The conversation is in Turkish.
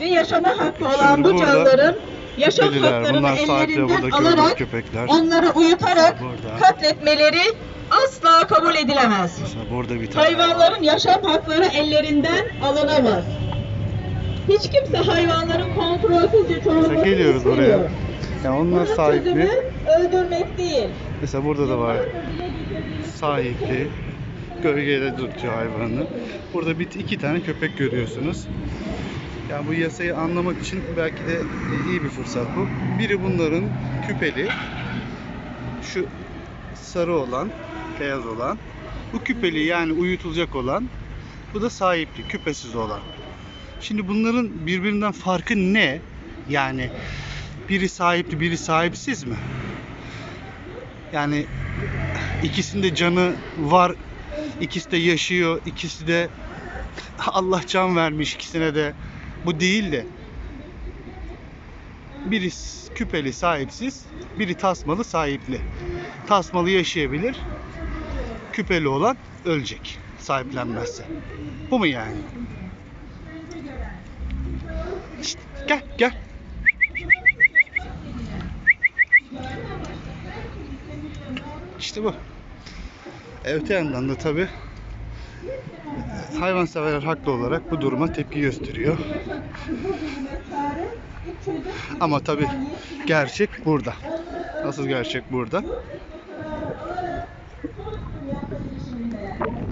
ve yaşama hakkı olan Şimdi bu burada canlıların yaşam Köpeliler, haklarını bunlar sahipleri ellerinden alarak köpekler. onları uyutarak Burada. katletmeleri asla kabul edilemez. Mesela burada bir tane Hayvanların yaşam hakları ellerinden alınamaz. Hiç kimse hayvanların kontrolsüzce çoğalmasını Mesela geliyoruz istemiyor. Yani onlar Bunun sahipli. çözümü öldürmek değil. Mesela burada da var. Sahipli. Gölgede tutuyor hayvanı. Burada bir iki tane köpek görüyorsunuz. Yani bu yasayı anlamak için belki de iyi bir fırsat bu. Biri bunların küpeli. Şu sarı olan, beyaz olan. Bu küpeli yani uyutulacak olan. Bu da sahipli, küpesiz olan. Şimdi bunların birbirinden farkı ne? Yani biri sahipli, biri sahipsiz mi? Yani ikisinde canı var, ikisi de yaşıyor, ikisi de Allah can vermiş ikisine de. Bu değil de biri küpeli sahipsiz, biri tasmalı sahipli. Tasmalı yaşayabilir, küpeli olan ölecek sahiplenmezse. Bu mu yani? Şşt, gel gel. İşte bu. E, Öte yandan da tabi hayvanseverler haklı olarak bu duruma tepki gösteriyor. Ama tabi gerçek burada. Asıl gerçek burada.